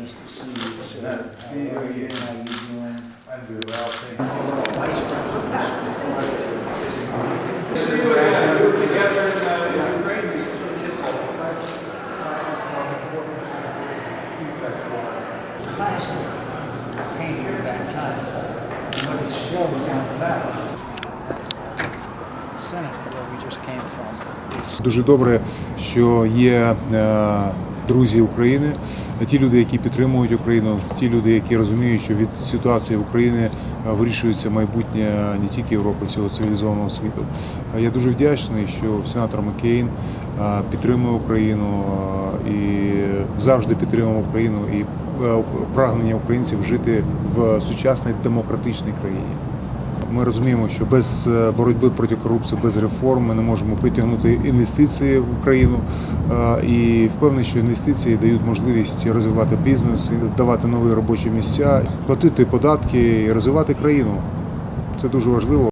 you. Nice to see you. How you doing? I'm doing well, thank you. Vice President. See you again, we were together in, uh, in Ukraine, we should just call it science. Classic painting at that time. What it showed down the back. Where we just came from, Дуже добре, що є е, друзі України, ті люди, які підтримують Україну, ті люди, які розуміють, що від ситуації в Україні е, вирішується майбутнє не тільки Європи, всього цивілізованого світу. Е, Я дуже вдячний, що сенатор Маккейн е, підтримує Україну е, і завжди підтримував Україну і е, прагнення українців жити в сучасній демократичній країні. Ми розуміємо, що без е, боротьби проти корупції, без реформ ми не можемо притягнути інвестиції в Україну. Е, І впевнений, що інвестиції дають можливість розвивати бізнес, давати нові робочі місця, платити податки і розвивати країну. Це дуже важливо.